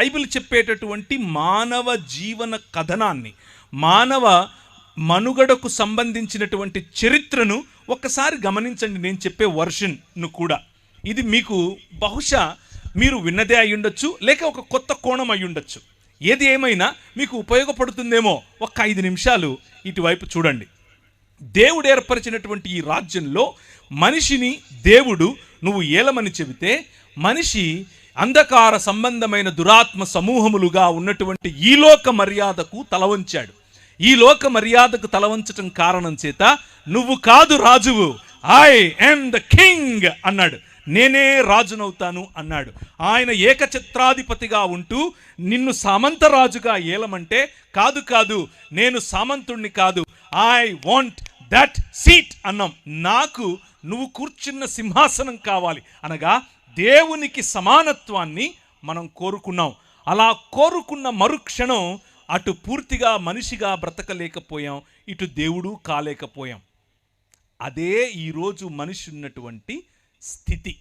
Bible చెప్పేటటువంటి మానవ జీవన కథనాన్ని మానవ మనుగడకు సంబంధించినటువంటి చరిత్రను ఒక్కసారి గమనించండి. నేను చెప్పే వర్షన్ను కూడా. ఇది మీకు బహుశా మీరు విన్నదే అయి ఉండొచ్చు లేక ఒక కొత్త కోణం అయి ఉండొచ్చు. ఏది ఏమైనా మీకు ఉపయోగపడుతుందేమో ఒక్క ఐదు నిమిషాలు ఇటువైపు చూడండి. దేవుడు ఏర్పరిచినటువంటి ఈ రాజ్యంలో మనిషిని దేవుడు నువ్వు ఏలమని చెబితే మనిషి అంధకార సంబంధమైన దురాత్మ సమూహములుగా ఉన్నటువంటి ఈ లోక మర్యాదకు తలవంచాడు ఈ లోక మర్యాదకు తలవంచటం కారణం చేత నువ్వు కాదు రాజువు. ఐ ఎమ్ ద కింగ్ అన్నాడు. నేనే రాజునవుతాను అన్నాడు. ఆయన ఏకచిత్రాధిపతిగా ఉంటూ నిన్ను సామంత రాజుగా ఏలమంటే కాదు కాదు నేను సామంతుణ్ణి కాదు. ఐ వాంట్ దట్ సీట్ అన్నాం. నాకు నువ్వు కూర్చున్న సింహాసనం కావాలి. అనగా దేవునికి సమానత్వాన్ని మనం కోరుకున్నాం. అలా కోరుకున్న మరుక్షణం అటు పూర్తిగా మనిషిగా బ్రతకలేకపోయాం. ఇటు దేవుడు కాలేకపోయాం. అదే ఈరోజు మనిషి ఉన్నటువంటి స్థితి.